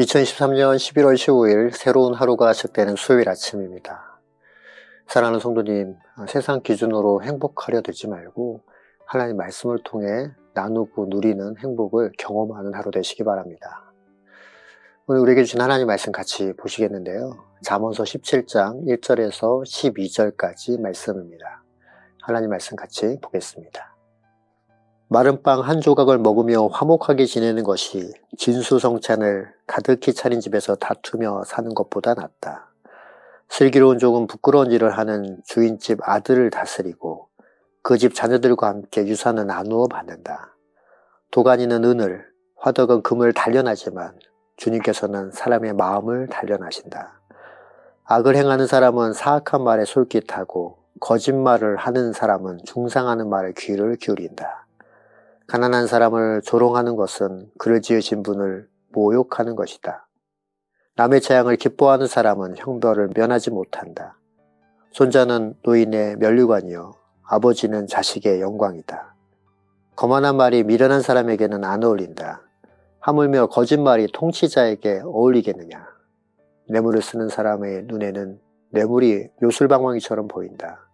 2023년 11월 15일 새로운 하루가 시작되는 수요일 아침입니다. 사랑하는 성도님, 세상 기준으로 행복하려 들지 말고 하나님 말씀을 통해 나누고 누리는 행복을 경험하는 하루 되시기 바랍니다. 오늘 우리에게 주신 하나님 말씀 같이 보시겠는데요. 잠언서 17장 1절에서 12절까지 말씀입니다. 하나님 말씀 같이 보겠습니다. 마른 빵 한 조각을 먹으며 화목하게 지내는 것이 진수성찬을 가득히 차린 집에서 다투며 사는 것보다 낫다. 슬기로운 종은 부끄러운 일을 하는 주인집 아들을 다스리고 그 집 자녀들과 함께 유산을 나누어 받는다. 도가니는 은을, 화덕은 금을 단련하지만 주님께서는 사람의 마음을 단련하신다. 악을 행하는 사람은 사악한 말에 솔깃하고 거짓말을 하는 사람은 중상하는 말에 귀를 기울인다. 가난한 사람을 조롱하는 것은 그를 지으신 분을 모욕하는 것이다. 남의 재앙을 기뻐하는 사람은 형벌을 면하지 못한다. 손자는 노인의 면류관이요 아버지는 자식의 영광이다. 거만한 말이 미련한 사람에게는 안 어울린다. 하물며 거짓말이 통치자에게 어울리겠느냐. 뇌물을 쓰는 사람의 눈에는 뇌물이 요술방망이처럼 보인다.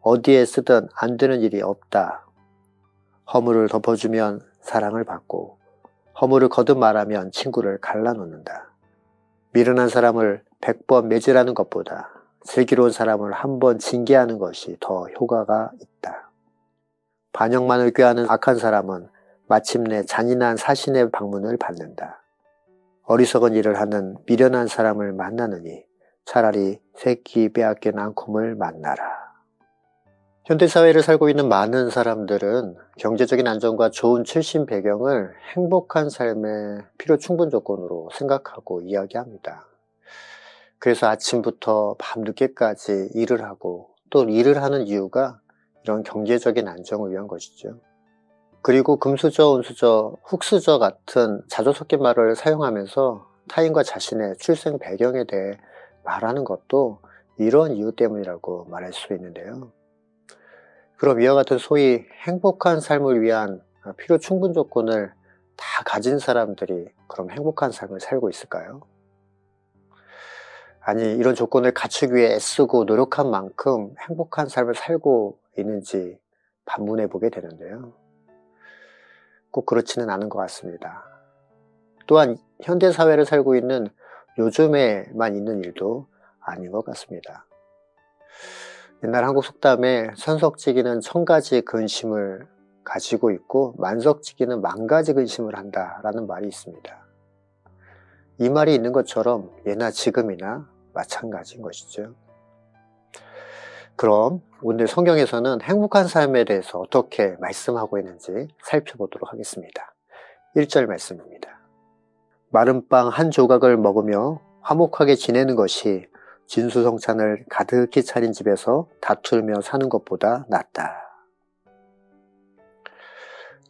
어디에 쓰든 안 되는 일이 없다. 허물을 덮어주면 사랑을 받고 허물을 거듭 말하면 친구를 갈라놓는다. 미련한 사람을 백 번 매질하는 것보다 슬기로운 사람을 한 번 징계하는 것이 더 효과가 있다. 반역만을 꾀하는 악한 사람은 마침내 잔인한 사신의 방문을 받는다. 어리석은 일을 하는 미련한 사람을 만나느니 차라리 새끼 빼앗긴 앙콤을 만나라. 현대사회를 살고 있는 많은 사람들은 경제적인 안정과 좋은 출신 배경을 행복한 삶의 필요 충분 조건으로 생각하고 이야기합니다. 그래서 아침부터 밤늦게까지 일을 하고 또 일을 하는 이유가 이런 경제적인 안정을 위한 것이죠. 그리고 금수저, 은수저, 흙수저 같은 자조 섞인 말을 사용하면서 타인과 자신의 출생 배경에 대해 말하는 것도 이런 이유 때문이라고 말할 수 있는데요. 그럼 이와 같은 소위 행복한 삶을 위한 필요 충분 조건을 다 가진 사람들이 그럼 행복한 삶을 살고 있을까요? 아니, 이런 조건을 갖추기 위해 애쓰고 노력한 만큼 행복한 삶을 살고 있는지 반문해 보게 되는데요. 꼭 그렇지는 않은 것 같습니다. 또한 현대사회를 살고 있는 요즘에만 있는 일도 아닌 것 같습니다. 옛날 한국 속담에 선석지기는 천가지 근심을 가지고 있고 만석지기는 만가지 근심을 한다 라는 말이 있습니다. 이 말이 있는 것처럼 예나 지금이나 마찬가지인 것이죠. 그럼 오늘 성경에서는 행복한 삶에 대해서 어떻게 말씀하고 있는지 살펴보도록 하겠습니다. 1절 말씀입니다. 마른 빵 한 조각을 먹으며 화목하게 지내는 것이 진수성찬을 가득히 차린 집에서 다투며 사는 것보다 낫다.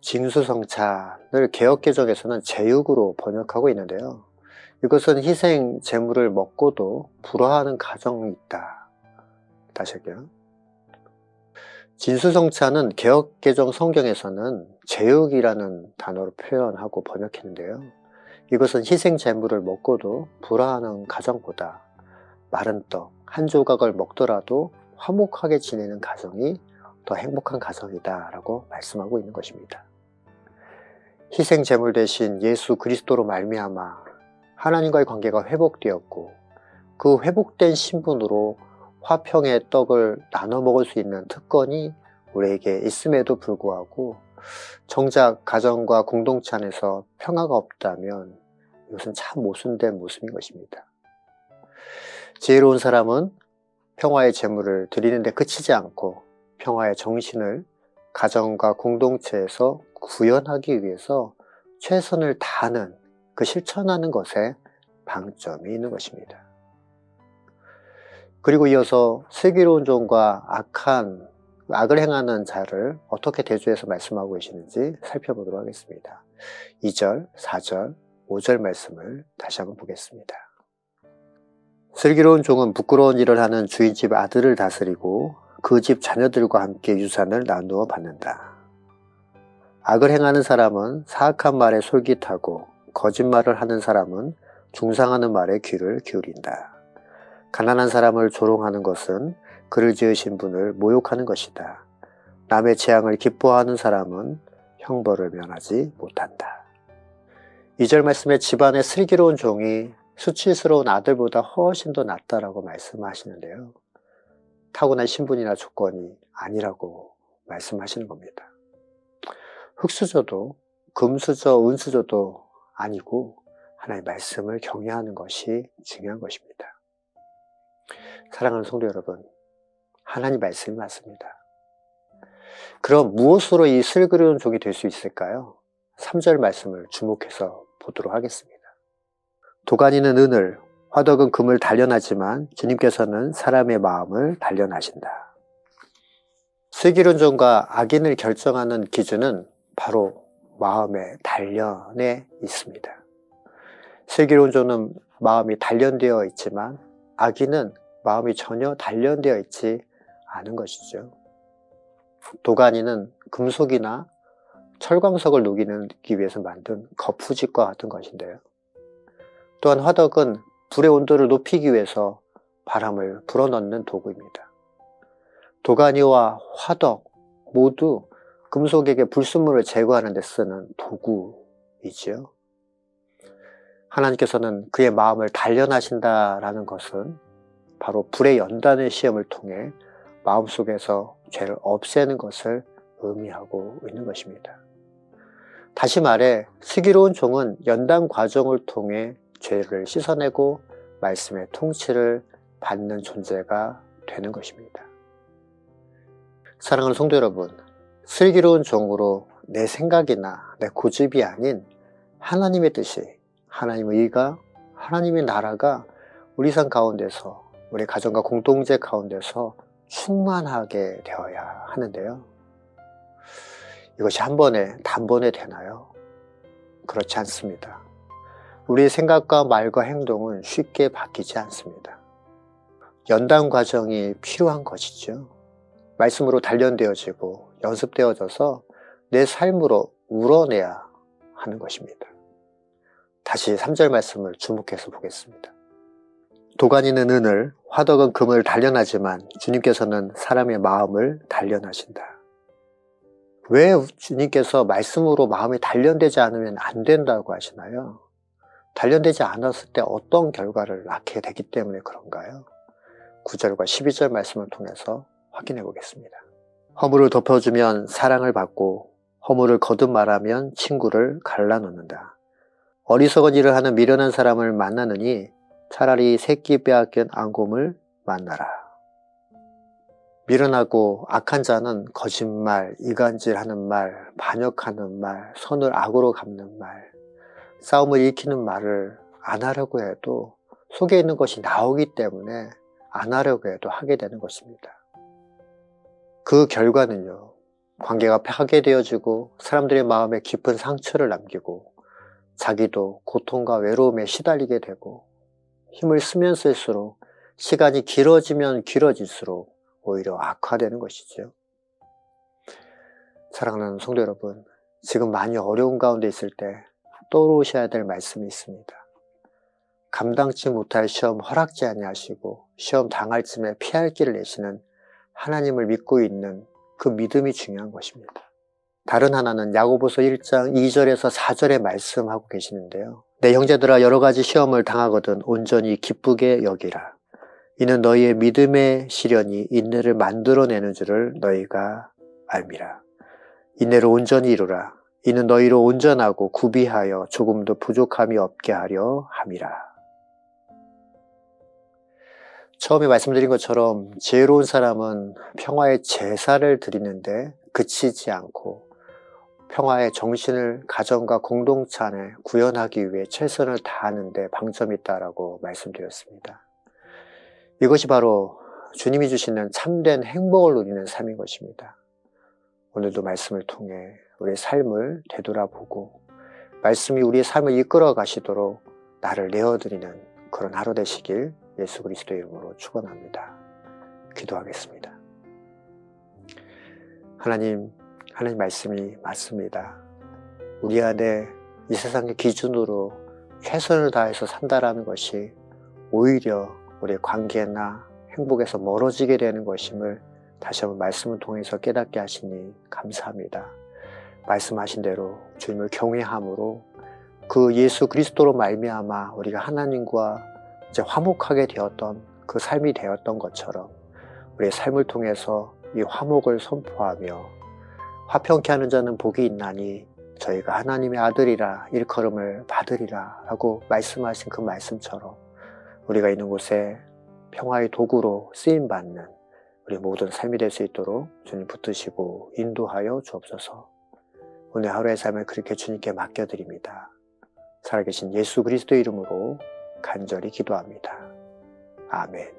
진수성찬을 개혁개정에서는 제육으로 번역하고 있는데요. 이것은 희생 제물을 먹고도 불화하는 가정이 있다. 다시 할게요. 진수성찬은 개혁개정 성경에서는 제육이라는 단어로 표현하고 번역했는데요. 이것은 희생 제물을 먹고도 불화하는 가정보다 마른 떡 한 조각을 먹더라도 화목하게 지내는 가정이 더 행복한 가정이다 라고 말씀하고 있는 것입니다. 희생 제물 대신 예수 그리스도로 말미암아 하나님과의 관계가 회복되었고 그 회복된 신분으로 화평의 떡을 나눠 먹을 수 있는 특권이 우리에게 있음에도 불구하고 정작 가정과 공동체 안에서 평화가 없다면 이것은 참 모순된 모습인 것입니다. 지혜로운 사람은 평화의 재물을 드리는데 그치지 않고 평화의 정신을 가정과 공동체에서 구현하기 위해서 최선을 다하는 그 실천하는 것에 방점이 있는 것입니다. 그리고 이어서 슬기로운 종과 악한 악을 행하는 자를 어떻게 대조해서 말씀하고 계시는지 살펴보도록 하겠습니다. 2절, 4절, 5절 말씀을 다시 한번 보겠습니다. 슬기로운 종은 부끄러운 일을 하는 주인집 아들을 다스리고 그 집 자녀들과 함께 유산을 나누어 받는다. 악을 행하는 사람은 사악한 말에 솔깃하고 거짓말을 하는 사람은 중상하는 말에 귀를 기울인다. 가난한 사람을 조롱하는 것은 그를 지으신 분을 모욕하는 것이다. 남의 재앙을 기뻐하는 사람은 형벌을 면하지 못한다. 2절 말씀에 집안에 슬기로운 종이 수치스러운 아들보다 훨씬 더 낫다라고 말씀하시는데요. 타고난 신분이나 조건이 아니라고 말씀하시는 겁니다. 흙수저도 금수저, 은수저도 아니고 하나의 말씀을 경외하는 것이 중요한 것입니다. 사랑하는 성도 여러분, 하나님 말씀이 맞습니다. 그럼 무엇으로 이 슬그러운 종이 될 수 있을까요? 3절 말씀을 주목해서 보도록 하겠습니다. 도가니는 은을, 화덕은 금을 단련하지만 주님께서는 사람의 마음을 단련하신다. 슬기로운 종과 악인을 결정하는 기준은 바로 마음의 단련에 있습니다. 슬기로운 종은 마음이 단련되어 있지만 악인은 마음이 전혀 단련되어 있지 않은 것이죠. 도가니는 금속이나 철광석을 녹이기 위해서 만든 거푸집과 같은 것인데요. 또한 화덕은 불의 온도를 높이기 위해서 바람을 불어넣는 도구입니다. 도가니와 화덕 모두 금속에게 불순물을 제거하는 데 쓰는 도구이지요. 하나님께서는 그의 마음을 단련하신다라는 것은 바로 불의 연단의 시험을 통해 마음속에서 죄를 없애는 것을 의미하고 있는 것입니다. 다시 말해 슬기로운 종은 연단 과정을 통해 죄를 씻어내고 말씀의 통치를 받는 존재가 되는 것입니다. 사랑하는 성도 여러분, 슬기로운 종으로 내 생각이나 내 고집이 아닌 하나님의 뜻이, 하나님의 의가, 하나님의 나라가 우리 삶 가운데서, 우리 가정과 공동체 가운데서 충만하게 되어야 하는데요. 이것이 한 번에, 단번에 되나요? 그렇지 않습니다. 우리의 생각과 말과 행동은 쉽게 바뀌지 않습니다. 연단 과정이 필요한 것이죠. 말씀으로 단련되어지고 연습되어져서 내 삶으로 우러내야 하는 것입니다. 다시 3절 말씀을 주목해서 보겠습니다. 도가니는 은을, 화덕은 금을 단련하지만 주님께서는 사람의 마음을 단련하신다. 왜 주님께서 말씀으로 마음이 단련되지 않으면 안 된다고 하시나요? 단련되지 않았을 때 어떤 결과를 낳게 되기 때문에 그런가요? 9절과 12절 말씀을 통해서 확인해 보겠습니다. 허물을 덮어주면 사랑을 받고 허물을 거듭 말하면 친구를 갈라놓는다. 어리석은 일을 하는 미련한 사람을 만나느니 차라리 새끼 빼앗긴 앙곰을 만나라. 미련하고 악한 자는 거짓말, 이간질하는 말, 반역하는 말, 선을 악으로 갚는 말, 싸움을 일으키는 말을 안 하려고 해도 속에 있는 것이 나오기 때문에 안 하려고 해도 하게 되는 것입니다. 그 결과는요, 관계가 파괴되어지고 사람들의 마음에 깊은 상처를 남기고 자기도 고통과 외로움에 시달리게 되고 힘을 쓰면 쓸수록 시간이 길어지면 길어질수록 오히려 악화되는 것이죠. 사랑하는 성도 여러분, 지금 많이 어려운 가운데 있을 때 떠오르셔야 될 말씀이 있습니다. 감당치 못할 시험 허락지 아니하시고 시험 당할 쯤에 피할 길을 내시는 하나님을 믿고 있는 그 믿음이 중요한 것입니다. 다른 하나는 야고보서 1장 2절에서 4절에 말씀하고 계시는데요. 내 형제들아 여러 가지 시험을 당하거든 온전히 기쁘게 여기라. 이는 너희의 믿음의 시련이 인내를 만들어내는 줄을 너희가 알미라. 인내를 온전히 이루라. 이는 너희로 온전하고 구비하여 조금도 부족함이 없게 하려 함이라. 처음에 말씀드린 것처럼 지혜로운 사람은 평화의 제사를 드리는데 그치지 않고 평화의 정신을 가정과 공동체 안에 구현하기 위해 최선을 다하는데 방점이 있다라고 말씀드렸습니다. 이것이 바로 주님이 주시는 참된 행복을 누리는 삶인 것입니다. 오늘도 말씀을 통해 우리의 삶을 되돌아보고 말씀이 우리의 삶을 이끌어 가시도록 나를 내어드리는 그런 하루 되시길 예수 그리스도 이름으로 축원합니다. 기도하겠습니다. 하나님, 하나님 말씀이 맞습니다. 우리 안에 이 세상의 기준으로 최선을 다해서 산다라는 것이 오히려 우리의 관계나 행복에서 멀어지게 되는 것임을 다시 한번 말씀을 통해서 깨닫게 하시니 감사합니다. 말씀하신 대로 주님을 경외함으로 그 예수 그리스도로 말미암아 우리가 하나님과 이제 화목하게 되었던 그 삶이 되었던 것처럼 우리의 삶을 통해서 이 화목을 선포하며 화평케 하는 자는 복이 있나니 저희가 하나님의 아들이라 일컬음을 받으리라 라고 말씀하신 그 말씀처럼 우리가 있는 곳에 평화의 도구로 쓰임 받는 우리 모든 삶이 될 수 있도록 주님 붙드시고 인도하여 주옵소서. 오늘 하루의 삶을 그렇게 주님께 맡겨드립니다. 살아계신 예수 그리스도 이름으로 간절히 기도합니다. 아멘.